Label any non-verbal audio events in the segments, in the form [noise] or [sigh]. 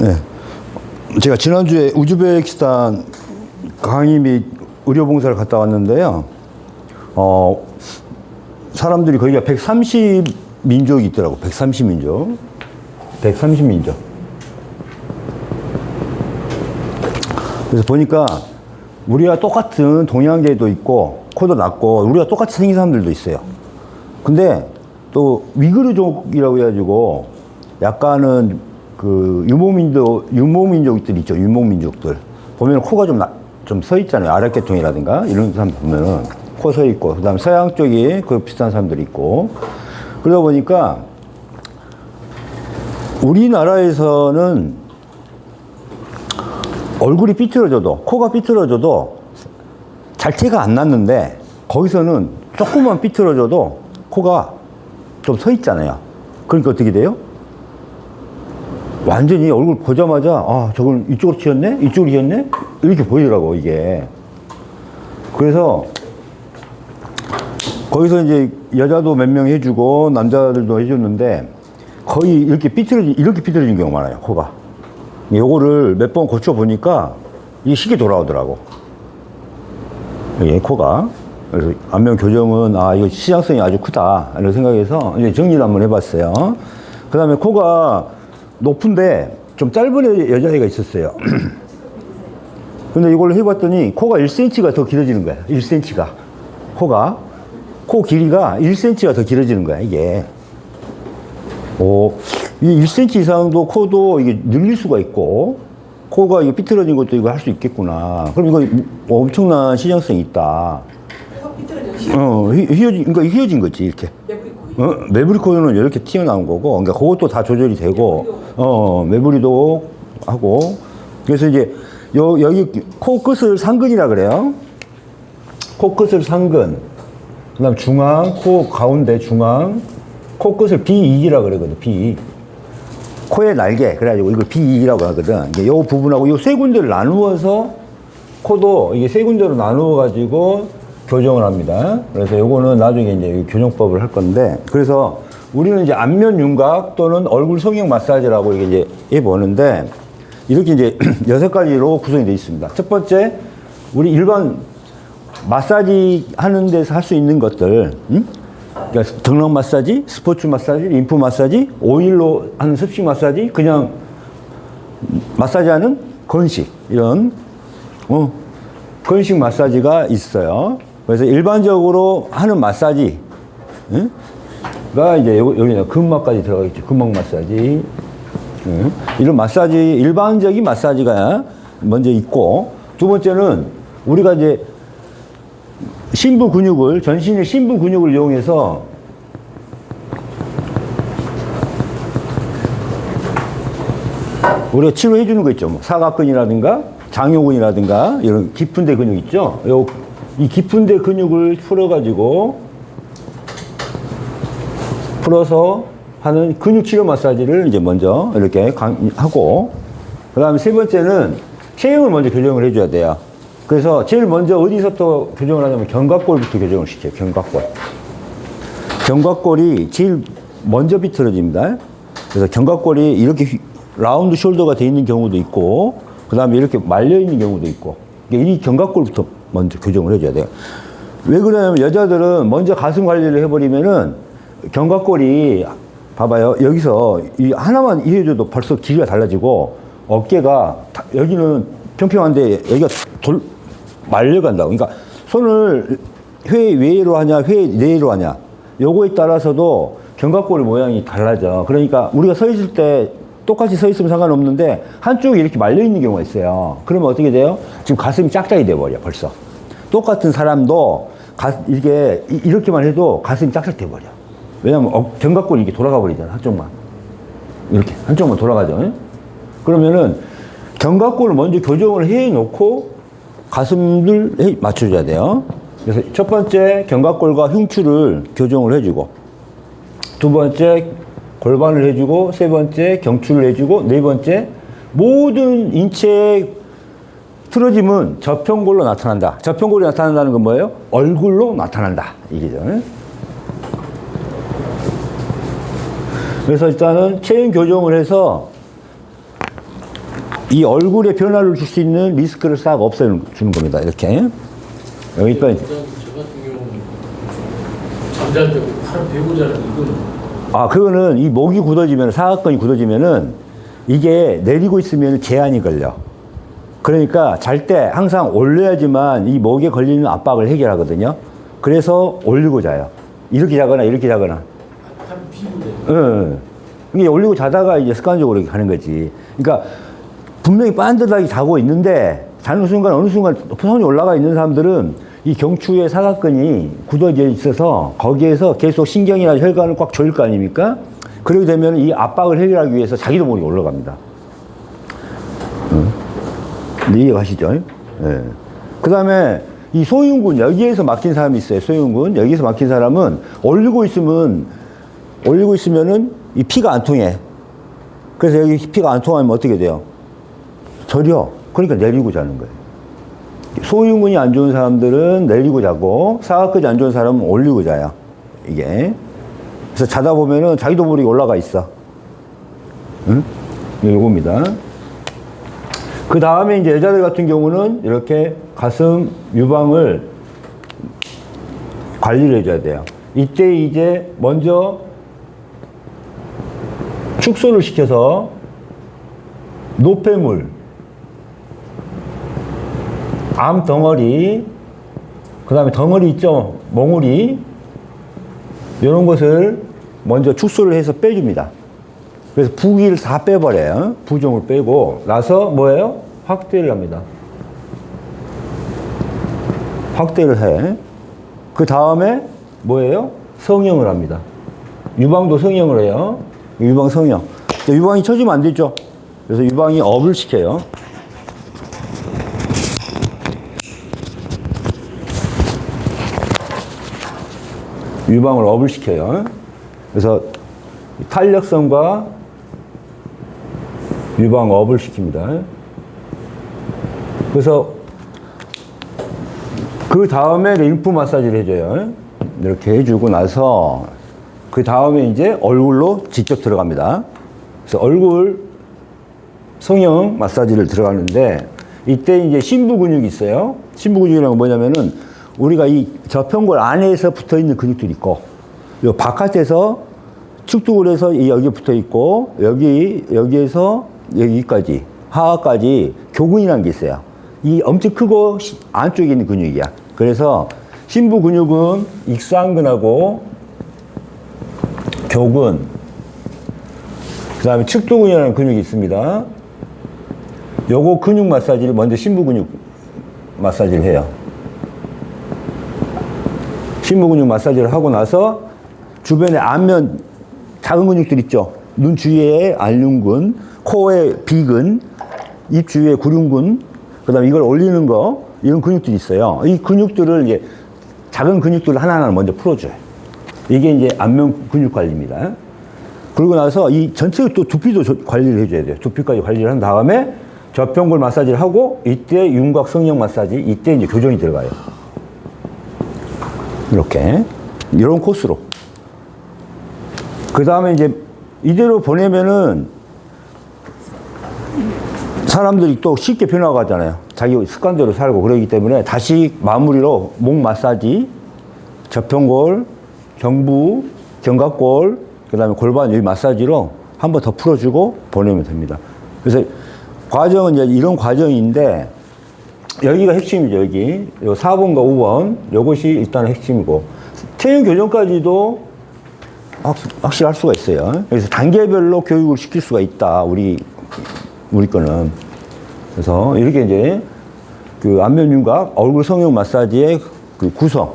네. 제가 지난주에 우즈베키스탄 강의 및 의료봉사를 갔다 왔는데요. 어, 사람들이 거기가 130 민족이 있더라고. 130 민족. 130 민족. 그래서 보니까 우리와 똑같은 동양계도 있고 코도 낮고 우리가 똑같이 생긴 사람들도 있어요. 근데 또 위그르족이라고 해가지고 약간은 그 유목민족 유목민족들 있죠 유목민족들 보면 코가 좀 좀 서 있잖아요 아랫계통이라든가 이런 사람 보면은 코 서 있고 그다음 에 서양 쪽이 그 비슷한 사람들이 있고 그러다 보니까 우리나라에서는 얼굴이 삐뚤어져도 코가 삐뚤어져도 잘 티가 안 났는데 거기서는 조금만 삐뚤어져도 코가 좀 서 있잖아요. 그러니까 어떻게 돼요? 완전히 얼굴 보자마자 아 저걸 이쪽으로 튀었네? 이쪽으로 튀었네? 이렇게 보이더라고 이게. 그래서 거기서 이제 여자도 몇 명 해주고 남자들도 해줬는데 거의 이렇게 삐뚤어진 이렇게 삐뚤어진 경우가 많아요 코가. 요거를 몇 번 고쳐 보니까 이게 쉽게 돌아오더라고. 예, 코가. 그래서 안면 교정은 아 이거 시장성이 아주 크다. 이런 생각해서 이제 정리를 한번 해봤어요. 그 다음에 코가 높은데 좀 짧은 여자애가 있었어요. [clears throat] 근데 이걸 해봤더니 코가 1cm가 더 길어지는 거야. 1cm가. 코가. 코 길이가 1cm가 더 길어지는 거야, 이게. 오, 이 1cm 이상도 코도 이게 늘릴 수가 있고, 코가 이게 삐뚤어진 것도 이거 할 수 있겠구나. 그럼 이거 엄청난 시장성이 있다. 어, 휘- 휘어진, 그러니까 휘어진 거지, 이렇게. 어, 매부리 코는 이렇게 튀어나온 거고, 그러니까 그것도 다 조절이 되고, 어, 매부리도 하고, 그래서 이제, 요, 여기 코 끝을 상근이라 그래요. 코 끝을 상근. 그 다음 중앙, 코 가운데 중앙, 코 끝을 비이기라 그러거든, 비. 코의 날개. 그래가지고 이걸 비이기라고 하거든. 이게 요 부분하고 요 세 군데를 나누어서 코도 이게 세 군데로 나누어가지고 교정을 합니다. 그래서 요거는 나중에 이제 교정법을 할 건데, 그래서 우리는 이제 안면 윤곽 또는 얼굴 성형 마사지라고 이게 이제 해 보는데, 이렇게 이제 [clears throat] 여섯 가지로 구성이 되어 있습니다. 첫 번째, 우리 일반 마사지 하는 데서 할 수 있는 것들, 응? 그러니까 등락 마사지, 스포츠 마사지, 림프 마사지, 오일로 하는 습식 마사지, 그냥 마사지 하는 건식, 이런, 어, 건식 마사지가 있어요. 그래서 일반적으로 하는 마사지, 응? 가 이제 여기, 여기 근막까지 들어가겠죠. 근막 마사지. 응? 이런 마사지, 일반적인 마사지가 먼저 있고, 두 번째는 우리가 이제 심부 근육을, 전신의 심부 근육을 이용해서 우리가 치료해 주는 거 있죠. 뭐 사각근이라든가 장요근이라든가 이런 깊은 데 근육 있죠. 요, 이 깊은 데 근육을 풀어가지고 풀어서 하는 근육 치료 마사지를 이제 먼저 이렇게 강- 하고 그 다음에 세 번째는 체형을 먼저 교정을 해줘야 돼요. 그래서 제일 먼저 어디서부터 교정을 하냐면 견갑골부터 교정을 시켜요. 견갑골. 견갑골이 제일 먼저 비틀어집니다. 그래서 견갑골이 이렇게 휘- 라운드 숄더가 돼 있는 경우도 있고, 그 다음에 이렇게 말려 있는 경우도 있고, 이 견갑골부터 먼저 교정을 해줘야 돼요. 왜 그러냐면 여자들은 먼저 가슴 관리를 해버리면은 견갑골이 봐봐요. 여기서 이 하나만 이해줘도 벌써 길이가 달라지고 어깨가 다- 여기는 평평한데 여기가 돌 말려간다고. 그러니까 손을 회 외로 하냐, 회 내로 하냐. 요거에 따라서도 견갑골 모양이 달라져. 그러니까 우리가 서 있을 때 똑같이 서 있으면 상관없는데 한쪽이 이렇게 말려 있는 경우가 있어요. 그러면 어떻게 돼요? 지금 가슴이 짝짝이 돼 버려 벌써. 똑같은 사람도 가, 이게 이- 이렇게만 해도 가슴이 짝짝 돼 버려. 왜냐면 어, 견갑골이 이렇게 돌아가 버리잖아 한쪽만. 이렇게 한쪽만 돌아가죠. 예? 그러면은 견갑골을 먼저 교정을 해 놓고 가슴을 해- 맞춰줘야 돼요. 그래서 첫 번째 견갑골과 흉추를 교정을 해주고 두 번째 골반을 해주고 세 번째 경추를 해주고 네 번째 모든 인체의 틀어짐은 저평골로 나타난다. 저평골이 나타난다는 건 뭐예요? 얼굴로 나타난다. 이게죠. 그래서 일단은 체형 교정을 해서 이 얼굴에 변화를 줄 수 있는 리스크를 싹 없애주는 겁니다. 이렇게. 여기까지. 잠잘 때 팔을 베고 자는 이거는 아, 그거는 이 목이 굳어지면, 사각근이 굳어지면은 이게 내리고 있으면 제한이 걸려. 그러니까 잘 때 항상 올려야지만 이 목에 걸리는 압박을 해결하거든요. 그래서 올리고 자요. 이렇게 자거나 이렇게 자거나. 팔 피고 돼. 응. 이게 올리고 자다가 이제 습관적으로 이렇게 가는 거지. 그러니까 분명히 반듯하게 자고 있는데 자는 순간 어느 순간 손이 올라가 있는 사람들은 이 경추의 사각근이 굳어져 있어서 거기에서 계속 신경이나 혈관을 꽉 조일 거 아닙니까? 그러게 되면 이 압박을 해결하기 위해서 자기도 모르게 올라갑니다. 응. 네, 이해가시죠? 예. 그 다음에 이 소흉근, 여기에서 막힌 사람이 있어요. 소흉근. 여기서 막힌 사람은 올리고 있으면, 올리고 있으면은 이 피가 안 통해. 그래서 여기 피가 안 통하면 어떻게 돼요? 저려. 그러니까 내리고 자는 거예요. 소흉근이 안 좋은 사람들은 내리고 자고, 사각근이 안 좋은 사람은 올리고 자요. 이게. 그래서 자다 보면은 자기도 모르게 올라가 있어. 응? 요겁니다. 그 다음에 이제 여자들 같은 경우는 이렇게 가슴 유방을 관리를 해줘야 돼요. 이때 이제 먼저 축소를 시켜서 노폐물, 암 덩어리, 그 다음에 덩어리 있죠? 몽우리, 이런 것을 먼저 축소를 해서 빼줍니다. 그래서 부기를 다 빼버려요. 부종을 빼고 나서 뭐예요? 확대를 합니다. 확대를 해. 그 다음에 뭐예요? 성형을 합니다. 유방도 성형을 해요. 유방 성형. 유방이 쳐지면 안 되죠. 그래서 유방이 업을 시켜요. 유방을 업을 시켜요. 그래서 탄력성과 유방업을 시킵니다. 그래서 그 다음에 림프 마사지를 해줘요. 이렇게 해주고 나서 그 다음에 이제 얼굴로 직접 들어갑니다. 그래서 얼굴 성형 마사지를 들어가는데 이때 이제 심부 근육이 있어요. 심부 근육이라는 건 뭐냐면은 우리가 이 저평골 안에서 붙어 있는 근육들이 있고 요 바깥에서 이 여기 붙어 있고 여기 여기에서 여기까지 하하까지 교근이라는 게 있어요. 이 엄청 크고 시- 안쪽에 있는 근육이야. 그래서 심부 근육은 익상근하고 교근, 그 다음에 측두근이라는 근육이 있습니다. 요거 근육 마사지를 먼저 심부 근육 마사지를 해요. 심부 근육 마사지를 하고 나서 주변에 안면 작은 근육들 있죠. 눈 주위에 안륜근, 코에 비근, 입 주위에 구륜근, 그 다음에 이걸 올리는 거 이런 근육들이 있어요. 이 근육들을 이제 작은 근육들을 하나하나 먼저 풀어줘요. 이게 이제 안면 근육 관리입니다. 그러고 나서 이 전체 또 두피도 저- 관리를 해줘야 돼요. 두피까지 관리를 한 다음에 저평골 마사지를 하고 이때 윤곽 성형 마사지 이때 이제 교정이 들어가요. 이렇게 이런 코스로. 그 다음에 이제 이대로 보내면은 사람들이 또 쉽게 변화가잖아요. 자기 습관대로 살고 그러기 때문에 다시 마무리로 목 마사지, 저평골, 경부, 견갑골, 그 다음에 골반 여기 마사지로 한 번 더 풀어주고 보내면 됩니다. 그래서 과정은 이제 이런 과정인데 여기가 핵심이죠, 여기. 요 4번과 5번. 요것이 일단 핵심이고. 체형 교정까지도 확, 확실히 할 수가 있어요. 그래서 단계별로 교육을 시킬 수가 있다. 우리, 우리 거는. 그래서 이렇게 이제 그 안면 윤곽, 얼굴 성형 마사지의 그 구성,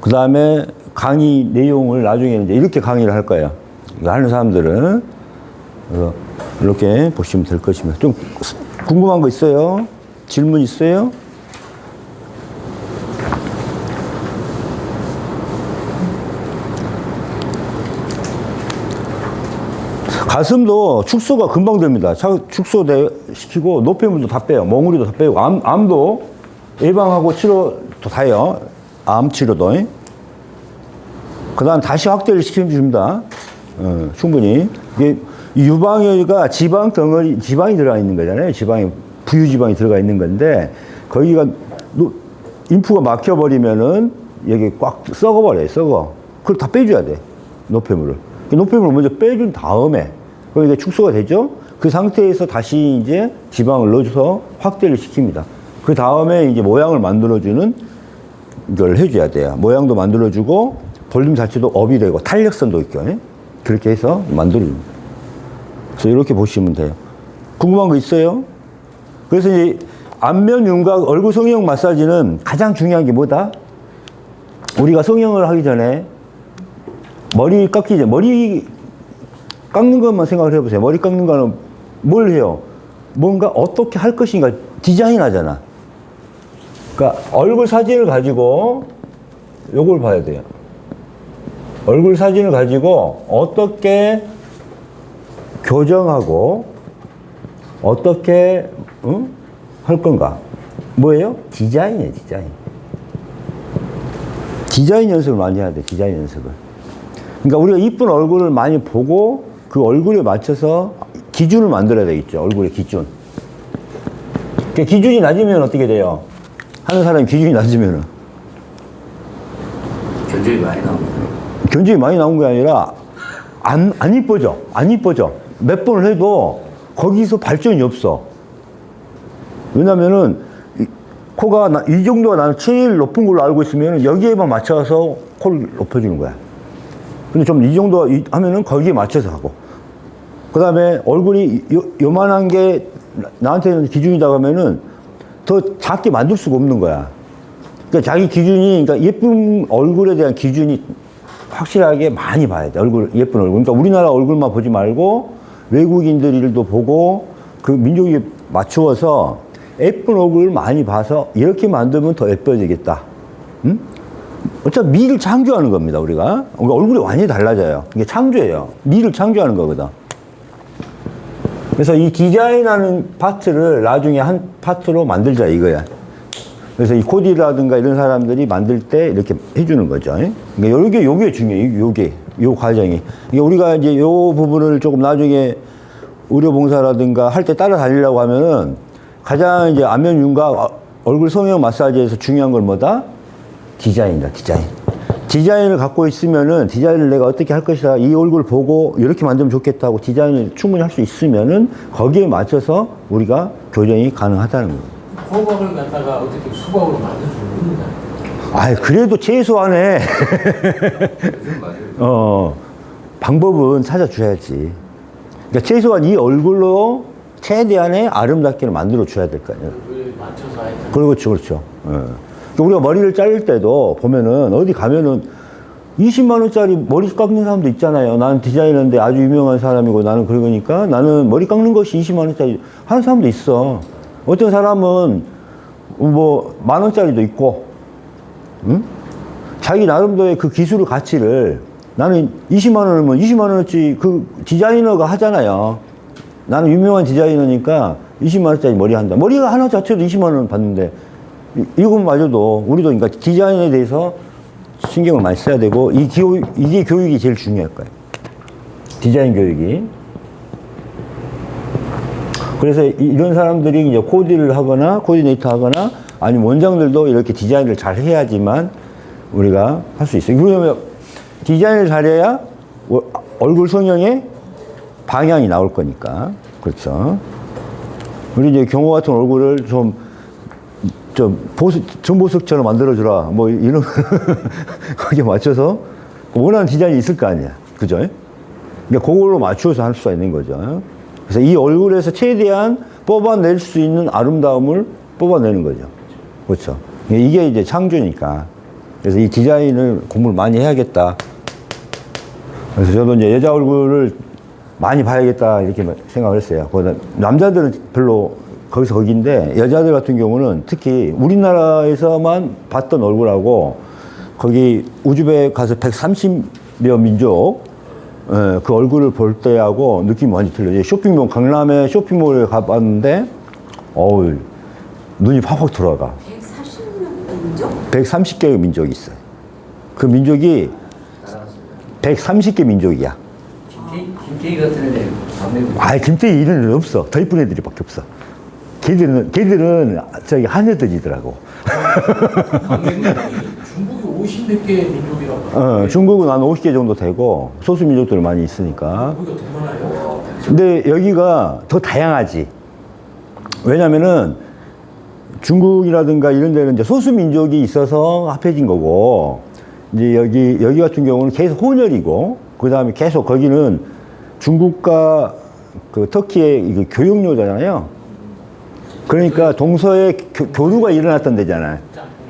그 다음에 강의 내용을 나중에 이제 이렇게 강의를 할 거예요. 하는 사람들은. 그래서 이렇게 보시면 될 것입니다. 좀 궁금한 거 있어요? 질문 있어요? 가슴도 축소가 금방 됩니다. 차- 축소 돼- 시키고 노폐물도 다 빼요. 멍울이도 다 빼고 암, 암도 예방하고 치료도 다 해요. 암 치료도. 그 다음 다시 확대를 시켜줍니다. 어, 충분히. 이게 이 유방에가 지방 덩어리, 지방이 들어가 있는 거잖아요. 지방이, 부유지방이 들어가 있는 건데, 거기가, 노- 인프가 막혀버리면은, 여기 꽉 썩어버려요, 썩어. 그걸 다 빼줘야 돼. 노폐물을. 그 노폐물을 먼저 빼준 다음에, 거기가 축소가 되죠? 그 상태에서 다시 이제 지방을 넣어줘서 확대를 시킵니다. 그 다음에 이제 모양을 만들어주는 이걸 해줘야 돼요. 모양도 만들어주고, 볼륨 자체도 업이 되고, 탄력성도 있고, 예? 그렇게 해서 만들어줍니다. 그래서 이렇게 보시면 돼요. 궁금한 거 있어요? 그래서 이 안면 윤곽 얼굴 성형 마사지는 가장 중요한 게 뭐다? 우리가 성형을 하기 전에 머리 전에 머리 깎는 것만 생각을 해보세요. 머리 깎는 거는 뭘 해요? 뭔가 어떻게 할 것인가 디자인 하잖아. 그러니까 얼굴 사진을 가지고 요걸 봐야 돼요. 얼굴 사진을 가지고 어떻게 교정하고 어떻게 응? 할 건가? 뭐예요? 디자인이에요, 디자인. 디자인 연습을 많이 해야 돼, 디자인 연습을. 그러니까 우리가 이쁜 얼굴을 많이 보고 그 얼굴에 맞춰서 기준을 만들어야 되겠죠, 얼굴의 기준. 그 기준이 낮으면 어떻게 돼요? 하는 사람이 기준이 낮으면은 견적이 많이 나옵니다. 견적이 많이 나온 게 아니라 안, 안 이뻐져. 안 이뻐져. 몇 번을 해도 거기서 발전이 없어. 왜냐면은 이 코가 나- 이 정도가 나는 제일 높은 걸로 알고 있으면 여기에만 맞춰서 코를 높여주는 거야. 근데 좀 이 정도 이- 하면은 거기에 맞춰서 하고. 그 다음에 얼굴이 요, 요만한 게 나- 나한테는 기준이다 하면은 더 작게 만들 수가 없는 거야. 그러니까 자기 기준이, 그러니까 예쁜 얼굴에 대한 기준이 확실하게 많이 봐야 돼. 얼굴, 예쁜 얼굴. 그러니까 우리나라 얼굴만 보지 말고 외국인들 일도 보고 그 민족에 맞추어서 예쁜 얼굴을 많이 봐서 이렇게 만들면 더 예뻐지겠다. 응? 어차피 미를 창조하는 겁니다, 우리가. 그러니까 얼굴이 완전히 달라져요. 이게 창조예요. 미를 창조하는 거거든. 그래서 이 디자인하는 파트를 나중에 한 파트로 만들자 이거야. 그래서 이 코디라든가 이런 사람들이 만들 때 이렇게 해주는 거죠. 그러니까 요게, 요게 중요해요. 요게, 요 과정이. 이게 우리가 이제 요 부분을 조금 나중에 의료봉사라든가 할 때 따라다니려고 하면은 가장 이제 안면 윤곽 어, 얼굴 성형 마사지에서 중요한 건 뭐다? 디자인이다, 디자인. 디자인을 갖고 있으면은 디자인을 내가 어떻게 할 것이다. 이 얼굴 보고 이렇게 만들면 좋겠다고 디자인을 충분히 할 수 있으면은 거기에 맞춰서 우리가 교정이 가능하다는 거예요. 호박을 갖다가 어떻게 수박으로 만들 수 없는다. 아, 그래도 최소한의 [laughs] 어 방법은 찾아줘야지. 그러니까 최소한 이 얼굴로 최대한의 아름답게는 만들어 줘야 될 거 아니에요. 하여튼 그렇죠, 그렇죠. 예. 그러니까 우리가 머리를 자를 때도 보면은 어디 가면은 20만 원짜리 머리 깎는 사람도 있잖아요. 나는 디자이너인데 아주 유명한 사람이고 나는 그러니까 나는 머리 깎는 것이 20만 원짜리 하는 사람도 있어. 어떤 사람은 뭐 만 원짜리도 있고, 응? 자기 나름대로의 그 기술의 가치를 나는 20만 원이면 20만 원어치 그 디자이너가 하잖아요. 나는 유명한 디자이너니까 20만 원짜리 머리 한다. 머리가 하나 자체도 20만 원 받는데 이- 이것마저도 우리도 그러니까 디자인에 대해서 신경을 많이 써야 되고 이 교육, 이게 교육이 제일 중요할 거예요. 디자인 교육이. 그래서 이- 이런 사람들이 이제 코디를 하거나 코디네이터 하거나 아니면 원장들도 이렇게 디자인을 잘 해야지만 우리가 할 수 있어요. 그러면 디자인을 잘해야 어- 얼굴 성형의 방향이 나올 거니까. 그렇죠. 우리 이제 경호 같은 얼굴을 좀, 좀 보석, 전보석처럼 만들어주라. 뭐 이런, [laughs] 거기에 맞춰서 원하는 디자인이 있을 거 아니야. 그죠? 그러니까 그걸로 맞추어서 할 수가 있는 거죠. 그래서 이 얼굴에서 최대한 뽑아낼 수 있는 아름다움을 뽑아내는 거죠. 그렇죠. 이게 이제 창조니까. 그래서 이 디자인을 공부를 많이 해야겠다. 그래서 저도 이제 여자 얼굴을 많이 봐야겠다 이렇게 생각을 했어요. 남자들은 별로 거기서 거기인데 여자들 같은 경우는 특히 우리나라에서만 봤던 얼굴하고 거기 우즈벡 가서 130여 민족 예, 그 얼굴을 볼 때하고 느낌이 많이 틀려요. 쇼핑몰 강남에 쇼핑몰에 가봤는데 어우 눈이 팍팍 돌아가. 140명 민족? 130개의 민족이 있어요. 그 민족이 알았습니다. 130개 민족이야. 김태, 김태희 같은 애들 밤에 아, 김태희 이런 애는 없어. 더 이쁜 애들이밖에 없어. 걔들은, 걔들은 저기 한여들이더라고. 중국이 50몇 개 민족이라고. 어, 중국은 한 50개 정도 되고, 소수민족들 많이 있으니까. 거기가 더 많아요. 근데 여기가 더 다양하지. 왜냐면은 중국이라든가 이런 데는 이제 소수민족이 있어서 합해진 거고, 이제 여기, 여기 같은 경우는 계속 혼혈이고, 그 다음에 계속 거기는 중국과 그 터키의 이거 교역로잖아요. 그러니까 동서에 교, 교류가 일어났던 데잖아요.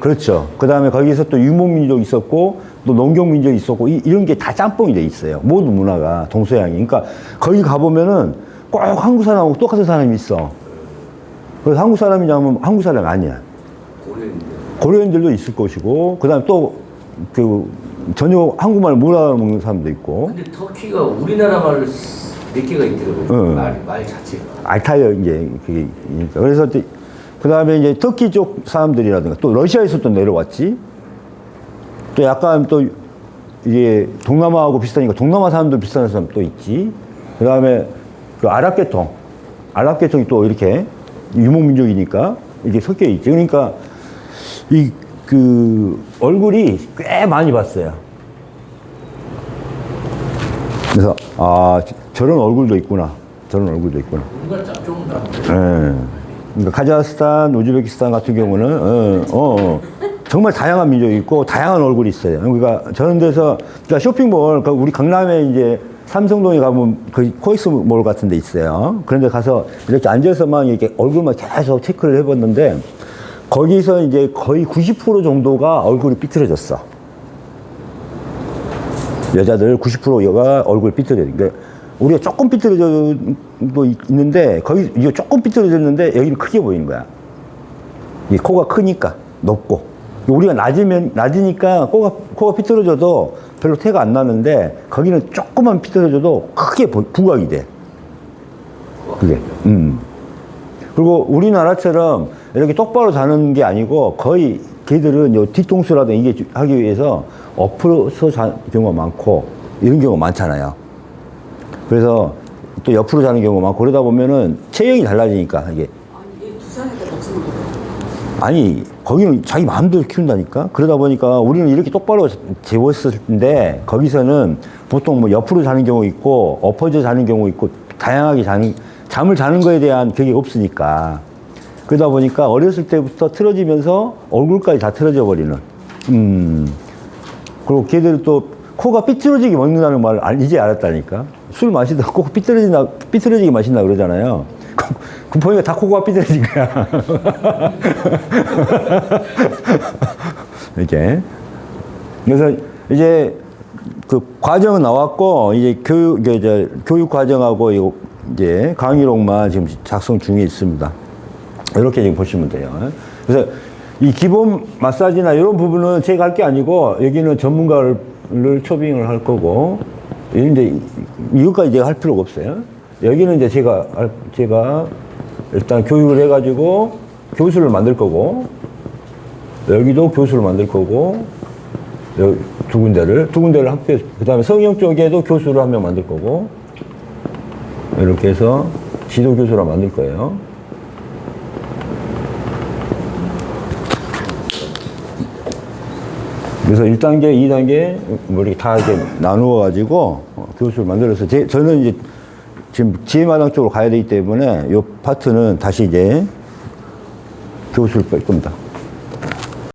그렇죠. 그 다음에 거기서 또 유목민족 있었고, 또 농경민족 있었고, 이, 이런 게 다 짬뽕이 돼 있어요. 모든 문화가 동서양이. 그러니까 거기 가보면은 꼭 한국 사람하고 똑같은 사람이 있어. 그래서 한국 사람이냐면 한국 사람 아니야. 고려인데 고려인들도 있을 것이고, 그 다음에 또그 전혀 한국말 못 알아먹는 사람도 있고, 근데 터키가 우리나라 말몇 개가 있더라고요. 응. 말, 말 자체가. 알타이어 이제 그게. 그래서 그 다음에 이제 터키 쪽 사람들이라든가 또 러시아에서 또 내려왔지. 또 약간 또 이게 동남아하고 비슷하니까 동남아 사람들 비슷한 사람 또 있지. 그 다음에 그 아랍계통. 아랍계통이 또 이렇게 유목민족이니까 이게 섞여 있지. 그러니까 이 그 얼굴이 꽤 많이 봤어요. 그래서 아 저런 얼굴도 있구나. 저런 얼굴도 있구나. 예. 그러니까 카자흐스탄, 우즈베키스탄 같은 경우는 어, 어, 어. 정말 다양한 민족이 있고 다양한 얼굴이 있어요. 그러니까 저런 데서 그러니까 쇼핑몰, 그러니까 우리 강남에 이제 삼성동에 가면 그 코엑스몰 같은 데 있어요. 그런데 가서 이렇게 앉아서만 이렇게 얼굴만 계속 체크를 해봤는데 거기서 이제 거의 90% 정도가 얼굴이 삐뚤어졌어. 여자들 90%가 얼굴 삐뚤어져. 그러니까 우리가 조금 삐뚤어져도 있는데 거기 이게 조금 삐뚤어졌는데 여기는 크게 보이는 거야. 이 코가 크니까 높고 우리가 낮으면 낮으니까 코가 코가 삐뚤어져도 별로 태가 안 나는데 거기는 조금만 삐뚤어져도 크게 보- 부각이 돼. 그게. 음. 그리고 우리나라처럼 이렇게 똑바로 자는 게 아니고 거의 걔들은 요 뒤통수라든 이게 하기 위해서 엎어서 자는 경우가 많고 이런 경우가 많잖아요. 그래서 또 옆으로 자는 경우가 많고 그러다 보면은 체형이 달라지니까 이게. 아니 거기는 자기 마음대로 키운다니까? 그러다 보니까 우리는 이렇게 똑바로 재웠을 텐데 거기서는 보통 뭐 옆으로 자는 경우 있고 엎어져 자는 경우 있고 다양하게 자는 잠을 자는 거에 대한 그게 없으니까. 그러다 보니까 어렸을 때부터 틀어지면서 얼굴까지 다 틀어져 버리는. 음. 그리고 걔들은 또 코가 삐뚤어지게 먹는다는 말을 알- 이제 알았다니까 술 마시다 코 삐뚤어진다 삐뚤어지게 마신다 그러잖아요 [laughs] 그 보니까 다 코가 삐뚤어진 거야 [laughs] 이렇게. 그래서 이제 그 과정은 나왔고 이제 교육 이제 교육 과정하고 요 이제 강의록만 지금 작성 중에 있습니다. 이렇게 지금 보시면 돼요. 그래서 이 기본 마사지나 이런 부분은 제가 할 게 아니고 여기는 전문가를 초빙을 할 거고 이제 이것까지 제가 할 필요가 없어요. 여기는 이제 제가 할- 제가 일단 교육을 해가지고 교수를 만들 거고 여기도 교수를 만들 거고 두 군데를 두 군데를 학교 그다음에 성형 쪽에도 교수를 한 명 만들 거고 이렇게 해서 지도 교수를 만들 거예요. 그래서 1단계, 2단계 뭐 이렇게 다 이렇게 나누어 가지고 어, 교수를 만들어서 제, 저는 이제 지금 지혜마당 쪽으로 가야 되기 때문에 이 파트는 다시 이제 교수를 뺄 겁니다.